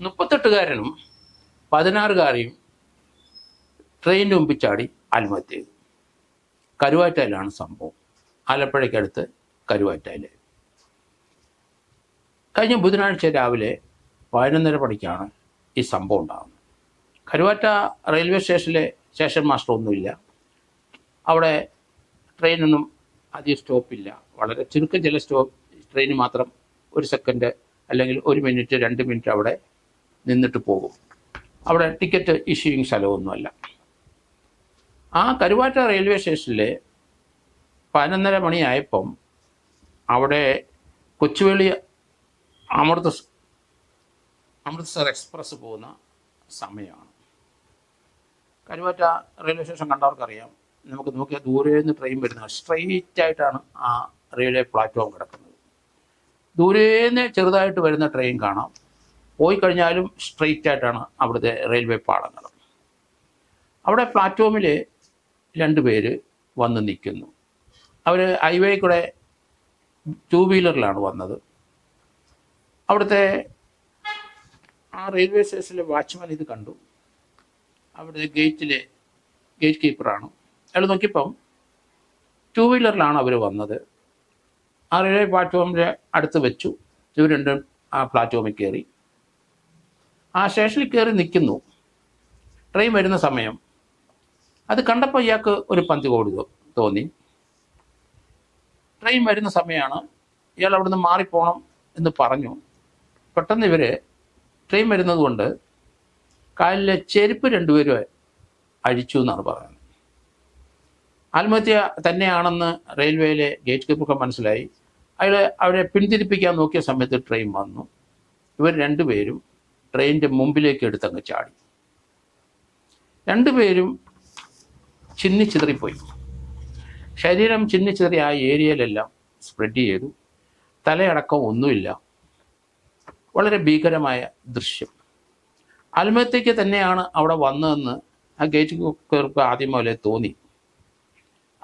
മുപ്പത്തെട്ടുകാരനും പതിനാറുകാരെയും ട്രെയിനിന് മുമ്പിൽ ചാടി ആത്മഹത്യ ചെയ്തു. കരുവാറ്റയിലാണ് സംഭവം. ആലപ്പുഴയ്ക്കടുത്ത് കരുവാറ്റയിൽ കഴിഞ്ഞ ബുധനാഴ്ച രാവിലെ പതിനൊന്നര പണിക്കാണ് ഈ സംഭവം ഉണ്ടാകുന്നത്. കരുവാറ്റ റെയിൽവേ സ്റ്റേഷനിലെ സ്റ്റേഷൻ മാസ്റ്റർ ഒന്നുമില്ല. അവിടെ ട്രെയിനൊന്നും അധികം സ്റ്റോപ്പില്ല. വളരെ ചുരുക്കം ചില സ്റ്റോപ്പ് ട്രെയിൻ മാത്രം ഒരു സെക്കൻഡ് അല്ലെങ്കിൽ ഒരു മിനിറ്റ് രണ്ട് മിനിറ്റ് അവിടെ നിന്നിട്ട് പോകും. അവിടെ ടിക്കറ്റ് ഇഷ്യൂയിങ് സ്ഥലമൊന്നുമല്ല. ആ കരുവാറ്റ റെയിൽവേ സ്റ്റേഷനിൽ പതിനൊന്നര മണിയായപ്പം അവിടെ കൊച്ചുവേളി അമൃത അമൃത്സർ എക്സ്പ്രസ് പോകുന്ന സമയമാണ്. കരുവാറ്റ റെയിൽവേ സ്റ്റേഷൻ കണ്ടവർക്കറിയാം. നമുക്ക് നോക്കിയാൽ ദൂരെ നിന്ന് ട്രെയിൻ വരുന്നത് സ്ട്രെയിറ്റ് ആയിട്ടാണ് ആ റെയിൽവേ പ്ലാറ്റ്ഫോം കിടക്കുന്നത്. ദൂരേന്ന് ചെറുതായിട്ട് വരുന്ന ട്രെയിൻ കാണാം. പോയി കഴിഞ്ഞാലും സ്ട്രെയിറ്റ് ആയിട്ടാണ് അവിടുത്തെ റെയിൽവേ പാളങ്ങൾ. അവിടെ പ്ലാറ്റ്ഫോമിൽ രണ്ട് പേര് വന്ന് നിൽക്കുന്നു. അവർ ഹൈവേ കൂടെ ടൂ വീലറിലാണ് വന്നത്. അവിടുത്തെ ആ റെയിൽവേ സ്റ്റേഷനിലെ വാച്ച്മാൻ ഇത് കണ്ടു. അവിടുത്തെ ഗേറ്റിലെ ഗേറ്റ് കീപ്പറാണ് അയാൾ നോക്കിയപ്പം ടൂ വീലറിലാണ് അവർ വന്നത്. ആ റെയിൽവേ പ്ലാറ്റ്ഫോമിന്റെ അടുത്ത് വെച്ചു. ഇവർ രണ്ടും ആ പ്ലാറ്റ്ഫോമിൽ കയറി. ആ സ്റ്റേഷനിൽ കയറി നിൽക്കുന്നു. ട്രെയിൻ വരുന്ന സമയം. അത് കണ്ടപ്പോൾ ഇയാൾക്ക് ഒരു പന്തി കോടി തോന്നി. ട്രെയിൻ വരുന്ന സമയമാണ്. ഇയാൾ അവിടുന്ന് മാറിപ്പോണം എന്ന് പറഞ്ഞു. പെട്ടെന്ന് ഇവർ ട്രെയിൻ വരുന്നത് കൊണ്ട് കാലിലെ ചെരുപ്പ് രണ്ടുപേരും അഴിച്ചു എന്നാണ് പറയുന്നത്. ആത്മഹത്യ തന്നെയാണെന്ന് റെയിൽവേയിലെ ഗേറ്റ് കീപ്പർക്ക് മനസ്സിലായി. അയാൾ അവരെ പിന്തിരിപ്പിക്കാൻ നോക്കിയ സമയത്ത് ട്രെയിൻ വന്നു. ഇവർ രണ്ടുപേരും ട്രെയിനിന്റെ മുമ്പിലേക്ക് എടുത്തങ്ങ് ചാടി. രണ്ടുപേരും ചിന്നിച്ചിതറിപ്പോയി ശരീരം ചിന്നിച്ചിതറി ആ ഏരിയയിലെല്ലാം സ്പ്രെഡ് ചെയ്തു. തലയടക്കം ഒന്നുമില്ല. വളരെ ഭീകരമായ ദൃശ്യം. ആത്മഹത്യക്ക് തന്നെയാണ് അവിടെ വന്നതെന്ന് ആ ഗേറ്റ് കയർക്ക് ആദ്യം പോലെ തോന്നി.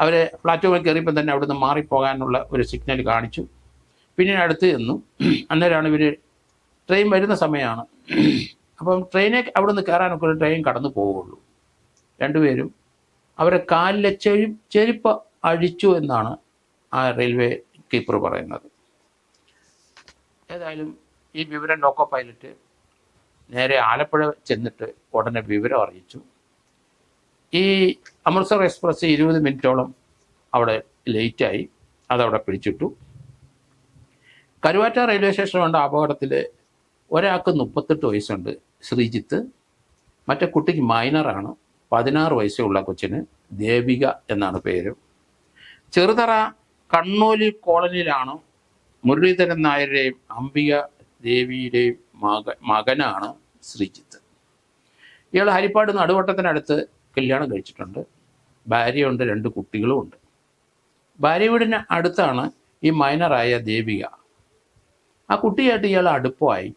അവരെ പ്ലാറ്റ്ഫോമിൽ കയറിയപ്പോൾ തന്നെ അവിടുന്ന് മാറിപ്പോകാനുള്ള ഒരു സിഗ്നൽ കാണിച്ചു. പിന്നീട് അടുത്ത് ചെന്നു. അന്നേരമാണ് ഇവർ ട്രെയിൻ വരുന്ന സമയമാണ് അപ്പം ട്രെയിനെ അവിടെ നിന്ന് കയറാനൊക്കെ ഒരു ട്രെയിൻ കടന്നു പോവുള്ളൂ. രണ്ടുപേരും അവരെ കാലിലെ ചെഴി ചെരുപ്പ് അഴിച്ചു എന്നാണ് ആ റെയിൽവേ കീപ്പർ പറയുന്നത്. ഏതായാലും ഈ വിവരം ലോക്കോ പൈലറ്റ് നേരെ ആലപ്പുഴ ചെന്നിട്ട് ഉടനെ വിവരം അറിയിച്ചു. ഈ അമൃത്സർ എക്സ്പ്രസ് ഇരുപത് മിനിറ്റോളം അവിടെ ലേറ്റായി അതവിടെ പിടിച്ചിട്ടു. കരുവാറ്റ റെയിൽവേ സ്റ്റേഷൻ വേണ്ട അപകടത്തിൽ ഒരാൾക്ക് മുപ്പത്തെട്ട് വയസ്സുണ്ട് ശ്രീജിത്ത്. മറ്റേ കുട്ടിക്ക് മൈനറാണ് പതിനാറ് വയസ്സുള്ള കൊച്ചിന് ദേവിക എന്നാണ് പേര്. ചെറുതറ കണ്ണോലി കോളനിയിലാണ് മുരളീധരൻ നായരുടെയും അംബിക ദേവിയുടെയും മക മകനാണ് ശ്രീജിത്ത്. ഇയാൾ ഹരിപ്പാട് നടുവട്ടത്തിനടുത്ത് കല്യാണം കഴിച്ചിട്ടുണ്ട്. ഭാര്യയുണ്ട് രണ്ട് കുട്ടികളും ഉണ്ട്. ഭാര്യ വീടിന് അടുത്താണ് ഈ മൈനറായ ദേവിക. ആ കുട്ടിയായിട്ട് ഇയാൾ അടുപ്പമായി.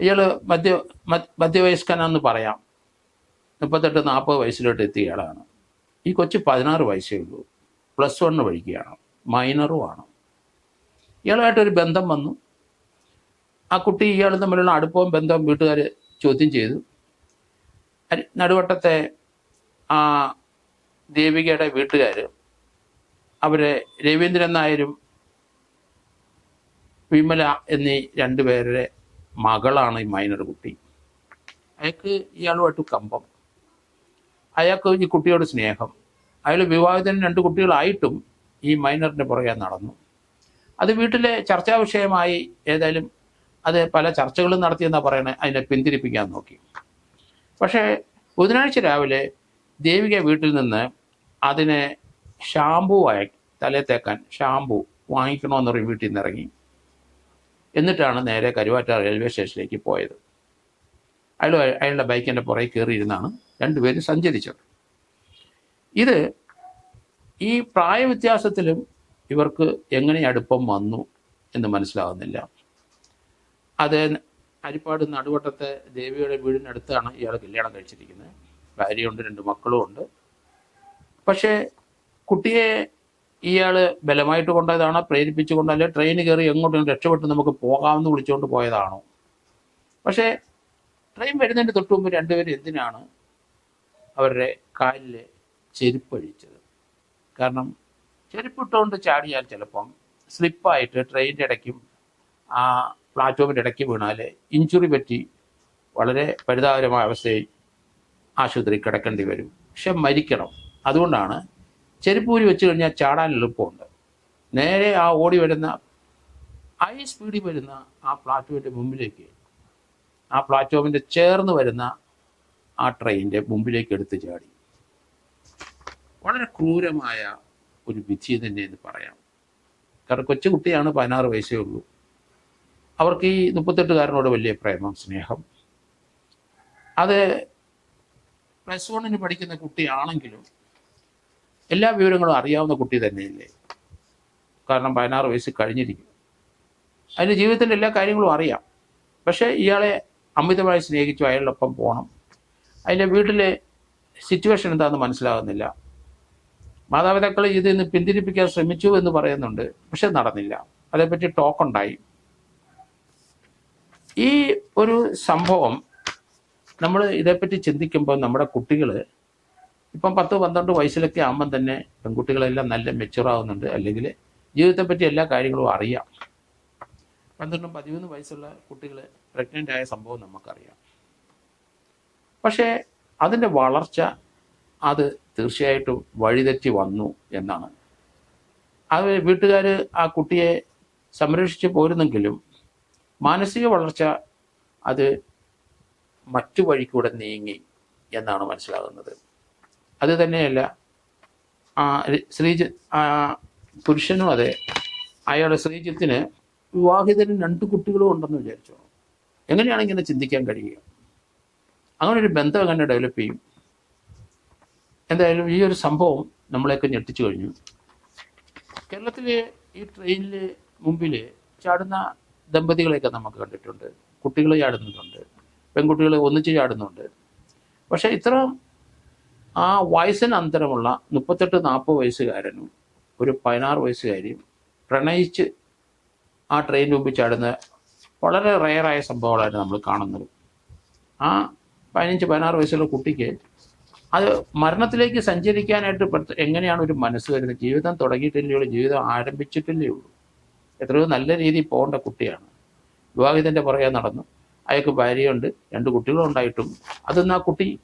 ഇയാൾ മധ്യ മധ്യവയസ്കനാന്ന് പറയാം. മുപ്പത്തെട്ട് നാൽപ്പത് വയസ്സിലോട്ട് എത്തിയ ആളാണ്. ഈ കൊച്ചു പതിനാറ് വയസ്സേ ഉള്ളൂ. പ്ലസ് വണ്ണ് പഠിക്കുകയാണ്. മൈനറുമാണ് ഇയാളുമായിട്ടൊരു ബന്ധം വന്നു. ആ കുട്ടി ഇയാൾ തമ്മിലുള്ള അടുപ്പവും ബന്ധവും വീട്ടുകാർ ചോദ്യം ചെയ്തു. നടുവട്ടത്തെ ആ ദേവികയുടെ വീട്ടുകാർ അവരെ രവീന്ദ്രൻ നായരും വിമല എന്നീ രണ്ടുപേരുടെ മകളാണ് ഈ മൈനർ കുട്ടി. അയാൾക്ക് ഇയാളുമായിട്ട് കമ്പം. അയാൾക്ക് ഈ കുട്ടിയോട് സ്നേഹം. അയാൾ വിവാഹത്തിന് രണ്ട് കുട്ടികളായിട്ടും ഈ മൈനറിന്റെ പുറകെ നടന്നു. അത് വീട്ടിലെ ചർച്ചാ വിഷയമായി ഏതായാലും അത് പല ചർച്ചകളും നടത്തിയെന്നാണ് പറയണേ അതിനെ പിന്തിരിപ്പിക്കാൻ നോക്കി. പക്ഷേ ബുധനാഴ്ച രാവിലെ ദേവിക വീട്ടിൽ നിന്ന് അതിനെ ഷാംപൂ വായ തലേ തേക്കാൻ ഷാംപൂ വാങ്ങിക്കണമെന്ന് പറയും വീട്ടിൽ നിന്ന് ഇറങ്ങി എന്നിട്ടാണ് നേരെ കരുവാറ്റ റെയിൽവേ സ്റ്റേഷനിലേക്ക് പോയത്. അയാൾ അയാളുടെ ബൈക്കിന്റെ പുറകെ കയറിയിരുന്നാണ് രണ്ടുപേരും സഞ്ചരിച്ചത്. ഇത് ഈ പ്രായവ്യത്യാസത്തിലും ഇവർക്ക് എങ്ങനെ അടുപ്പം വന്നു എന്ന് മനസ്സിലാകുന്നില്ല അത് അരിപ്പാട് നടുവട്ടത്തെ ദേവിയുടെ വീടിനടുത്താണ് ഇയാൾ കല്യാണം കഴിച്ചിരിക്കുന്നത്. ഭാര്യയുണ്ട് രണ്ട് മക്കളുമുണ്ട് പക്ഷേ കുട്ടിയെ ഇയാൾ ബലമായിട്ട് കൊണ്ടതാണോ പ്രേരിപ്പിച്ചു അല്ലെ ട്രെയിൻ കയറി എങ്ങോട്ടും രക്ഷപ്പെട്ട് നമുക്ക് പോകാമെന്ന് വിളിച്ചുകൊണ്ട് പോയതാണോ? പക്ഷേ ട്രെയിൻ വരുന്നതിന് തൊട്ട് മുമ്പ് രണ്ടുപേരും എന്തിനാണ് അവരുടെ കാലിൽ ചെരുപ്പഴിച്ചത് കാരണം ചെരുപ്പിട്ടുകൊണ്ട് ചാടിയാൽ ചിലപ്പം സ്ലിപ്പായിട്ട് ട്രെയിനിന്റെ ഇടയ്ക്കും ആ പ്ലാറ്റ്ഫോമിന്റെ ഇടയ്ക്ക് വീണാൽ ഇഞ്ചുറി പറ്റി വളരെ പരിതാപകരമായ അവസ്ഥയിൽ ആശുപത്രി കിടക്കേണ്ടി വരും. പക്ഷെ മരിക്കണം. അതുകൊണ്ടാണ് ചെരുപ്പൂരി വെച്ച് കഴിഞ്ഞാൽ ചാടാൻ എളുപ്പമുണ്ട്. നേരെ ആ ഓടി വരുന്ന ഹൈ സ്പീഡിൽ വരുന്ന ആ പ്ലാറ്റ്ഫോമിന്റെ മുമ്പിലേക്ക് ആ പ്ലാറ്റ്ഫോമിന്റെ ചേർന്ന് വരുന്ന ആ ട്രെയിനിന്റെ മുമ്പിലേക്ക് എടുത്ത് ചാടി. വളരെ ക്രൂരമായ ഒരു വിധി തന്നെ എന്ന് പറയാം. കാരണം കൊച്ചു കുട്ടിയാണ് പതിനാറ് വയസ്സേ ഉള്ളൂ. അവർക്ക് ഈ മുപ്പത്തെട്ടുകാരനോട് വലിയ പ്രേമം സ്നേഹം. അത് പ്ലസ് വണ്ണിന് പഠിക്കുന്ന കുട്ടിയാണെങ്കിലും എല്ലാ വിവരങ്ങളും അറിയാവുന്ന കുട്ടി തന്നെയല്ലേ? കാരണം പതിനാറ് വയസ്സ് കഴിഞ്ഞിരിക്കും. അതിന്റെ ജീവിതത്തിന്റെ എല്ലാ കാര്യങ്ങളും അറിയാം. പക്ഷേ ഇയാളെ അമിതമായി സ്നേഹിച്ചു അയാളൊപ്പം പോകണം അതിന്റെ വീട്ടിലെ സിറ്റുവേഷൻ എന്താണെന്ന് മനസ്സിലാകുന്നില്ല. മാതാപിതാക്കൾ ഇതിൽ നിന്ന് പിന്തിരിപ്പിക്കാൻ ശ്രമിച്ചു എന്ന് പറയുന്നുണ്ട് പക്ഷെ നടന്നില്ല. അതേപ്പറ്റി ടോക്കുണ്ടായി. ഈ ഒരു സംഭവം നമ്മൾ ഇതേപ്പറ്റി ചിന്തിക്കുമ്പോൾ നമ്മുടെ കുട്ടികൾ ഇപ്പം പത്ത് പന്ത്രണ്ട് വയസ്സിലൊക്കെ ആകുമ്പം തന്നെ പെൺകുട്ടികളെല്ലാം നല്ല മെച്ചുറാവുന്നുണ്ട്. അല്ലെങ്കിൽ ജീവിതത്തെ ജീവിതത്തെപ്പറ്റി എല്ലാ കാര്യങ്ങളും അറിയാം. പന്ത്രണ്ടും പതിമൂന്ന് വയസ്സുള്ള കുട്ടികൾ പ്രഗ്നന്റ് ആയ സംഭവം നമുക്കറിയാം. പക്ഷേ അതിന്റെ വളർച്ച അത് തീർച്ചയായിട്ടും വഴിതെറ്റി വന്നു എന്നാണ്. അത് വീട്ടുകാർ ആ കുട്ടിയെ സംരക്ഷിച്ച് പോരുന്നെങ്കിലും മാനസിക വളർച്ച അത് മറ്റു വഴിക്കൂടെ നീങ്ങി എന്നാണ് മനസ്സിലാകുന്നത്. അത് തന്നെയല്ല. ആ പുരുഷനും അതെ. അയാളുടെ ശ്രീജിത്തിന് വിവാഹിതരും രണ്ട് കുട്ടികളും ഉണ്ടെന്ന് വിചാരിച്ചോ? എങ്ങനെയാണ് ഇങ്ങനെ ചിന്തിക്കാൻ കഴിയുക? അങ്ങനെ ഒരു ബന്ധം എങ്ങനെ ഡെവലപ്പ് ചെയ്യും? എന്തായാലും ഈ ഒരു സംഭവം നമ്മളെയൊക്കെ ഞെട്ടിച്ചു കഴിഞ്ഞു. കേരളത്തിലെ ഈ ട്രെയിനിൽ മുമ്പിൽ ചാടുന്ന ദമ്പതികളെയൊക്കെ നമുക്ക് കണ്ടിട്ടുണ്ട്. കുട്ടികൾ ചാടുന്നുണ്ട്. പെൺകുട്ടികൾ ഒന്നിച്ച് ചാടുന്നുണ്ട്. പക്ഷേ ഇത്ര ആ വയസ്സിന് അന്തരമുള്ള മുപ്പത്തെട്ട് നാൽപ്പത് വയസ്സുകാരനും ഒരു പതിനാറ് വയസ്സുകാരിയും പ്രണയിച്ച് ആ ട്രെയിൻ മുമ്പിൽ ചാടുന്ന വളരെ റെയറായ സംഭവങ്ങളാണ് നമ്മൾ കാണുന്നത്. ആ പതിനഞ്ച് പതിനാറ് വയസ്സുള്ള കുട്ടിക്ക് അത് മരണത്തിലേക്ക് സഞ്ചരിക്കാനായിട്ട് എങ്ങനെയാണ് ഒരു മനസ്സ് വരുന്നത്? ജീവിതം തുടങ്ങിയിട്ടില്ലേ ഉള്ളൂ? ജീവിതം ആരംഭിച്ചിട്ടില്ലേ ഉള്ളൂ? എത്രയോ നല്ല രീതിയിൽ പോകേണ്ട കുട്ടിയാണ്. വിവാഹിതന്റെ പുറകെ നടന്നു. അയാൾക്ക് ഭാര്യയുണ്ട് രണ്ട് കുട്ടികളുണ്ടായിട്ടും. അതൊന്നും ആ കുട്ടി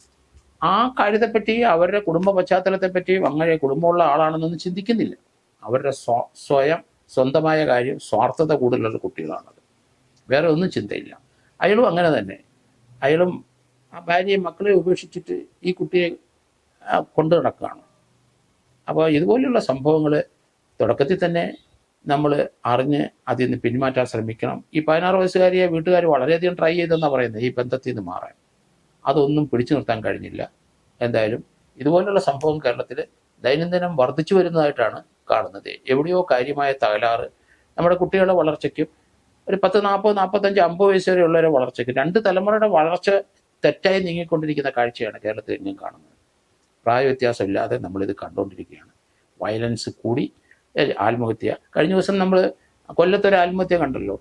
ആ കാര്യത്തെപ്പറ്റി അവരുടെ കുടുംബ പശ്ചാത്തലത്തെപ്പറ്റി അങ്ങനെ കുടുംബമുള്ള ആളാണെന്നൊന്നും ചിന്തിക്കുന്നില്ല. അവരുടെ സ്വ സ്വയം സ്വന്തമായ കാര്യം സ്വാർത്ഥത കൂടുതലുള്ള കുട്ടികളാണത്. വേറെ ഒന്നും ചിന്തയില്ല. അയാളും അങ്ങനെ തന്നെ. അയാളും ആ ഭാര്യയും മക്കളെ ഉപേക്ഷിച്ചിട്ട് ഈ കുട്ടിയെ കൊണ്ടു നടക്കുകയാണ്. അപ്പോൾ ഇതുപോലെയുള്ള സംഭവങ്ങൾ തുടക്കത്തിൽ തന്നെ നമ്മൾ അറിഞ്ഞ് അതിൽ നിന്ന് പിന്മാറ്റാൻ ശ്രമിക്കണം. ഈ പതിനാറ് വയസ്സുകാരിയെ വീട്ടുകാർ വളരെയധികം ട്രൈ ചെയ്തെന്നാണ് പറയുന്നത് ഈ ബന്ധത്തിൽ നിന്ന് മാറാൻ. അതൊന്നും പിടിച്ചു നിർത്താൻ കഴിഞ്ഞില്ല. എന്തായാലും ഇതുപോലുള്ള സംഭവം കേരളത്തിൽ ദൈനംദിനം വർദ്ധിച്ചു വരുന്നതായിട്ടാണ് കാണുന്നത്. എവിടെയോ കാര്യമായ തകരാറ് നമ്മുടെ കുട്ടികളുടെ വളർച്ചയ്ക്കും ഒരു പത്ത് നാൽപ്പത് നാൽപ്പത്തഞ്ച് അമ്പത് വയസ്സ് വരെയുള്ളവരുടെ വളർച്ചയ്ക്ക് രണ്ട് തലമുറയുടെ വളർച്ച തെറ്റായി നീങ്ങിക്കൊണ്ടിരിക്കുന്ന കാഴ്ചയാണ് കേരളത്തിൽ എങ്ങും കാണുന്നത്. പ്രായവ്യത്യാസമില്ലാതെ നമ്മളിത് കണ്ടുകൊണ്ടിരിക്കുകയാണ് വയലൻസ് കൂടി ആത്മഹത്യ. കഴിഞ്ഞ ദിവസം നമ്മൾ കൊല്ലത്തൊരു ആത്മഹത്യ കണ്ടല്ലോ.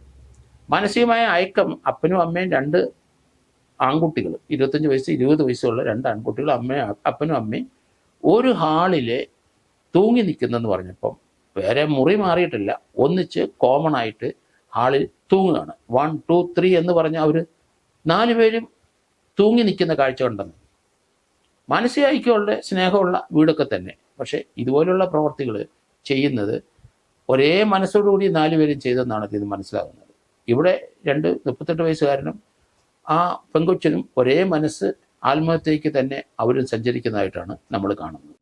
മാനസികമായ അയക്കം അപ്പനും അമ്മയും രണ്ട് ആൺകുട്ടികൾ ഇരുപത്തഞ്ച് വയസ്സ് ഇരുപത് വയസ്സുള്ള രണ്ട് ആൺകുട്ടികൾ അമ്മയും അപ്പനും അമ്മയും ഒരു ഹാളിലെ തൂങ്ങി നിൽക്കുന്നെന്ന് പറഞ്ഞപ്പം വേറെ മുറി മാറിയിട്ടില്ല. ഒന്നിച്ച് കോമൺ ആയിട്ട് ഹാളിൽ തൂങ്ങുകയാണ്. വൺ ടു ത്രീ എന്ന് പറഞ്ഞ അവർ നാലുപേരും തൂങ്ങി നിൽക്കുന്ന കാഴ്ച ഉണ്ടെന്ന്. മാനസിക ഐക്യമുള്ള സ്നേഹമുള്ള വീടൊക്കെ തന്നെ. പക്ഷേ ഇതുപോലുള്ള പ്രവർത്തികൾ ചെയ്യുന്നത് ഒരേ മനസ്സോടുകൂടി നാലുപേരും ചെയ്തെന്നാണ് ഇത് മനസ്സിലാകുന്നത്. ഇവിടെ രണ്ട് മുപ്പത്തെട്ട് വയസ്സുകാരനും ആ പെങ്കൊച്ചനും ഒരേ മനസ്സ് ആത്മഹത്യയ്ക്ക് തന്നെ അവരും സഞ്ചരിക്കുന്നതായിട്ടാണ് നമ്മൾ കാണുന്നത്.